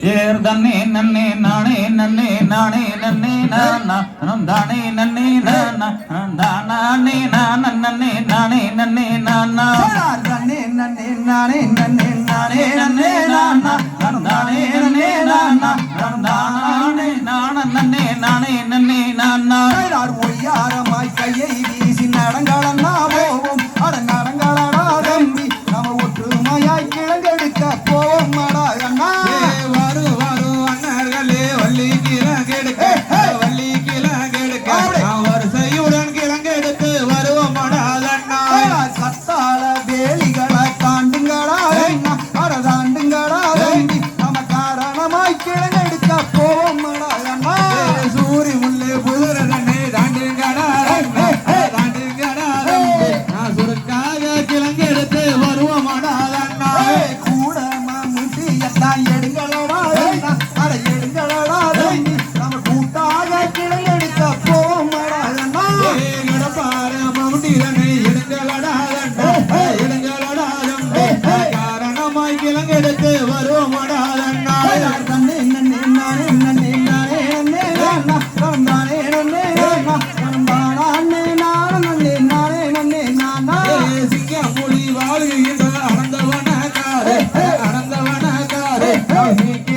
ஏர் தன்னே நன்னே நானே நன்னே நானே நன்னே நான். தானே நன்னே நான். நான். நன்னே நானே நன்னே நான். நன்னே நன்னே நானே நன்னே நானே நன்னே நானா. தானே நன்னே நான். தானே நான். நன்னே நானே நன்னே நான். ஒய்யாரமாய் கையை வீசி நடங்களன்னா போவோம் அட நடங்களடா தம்பி நம்ம ஒற்றுமையாய் கிழங்கெடுக்க கிழங்கெடுக்க Amen.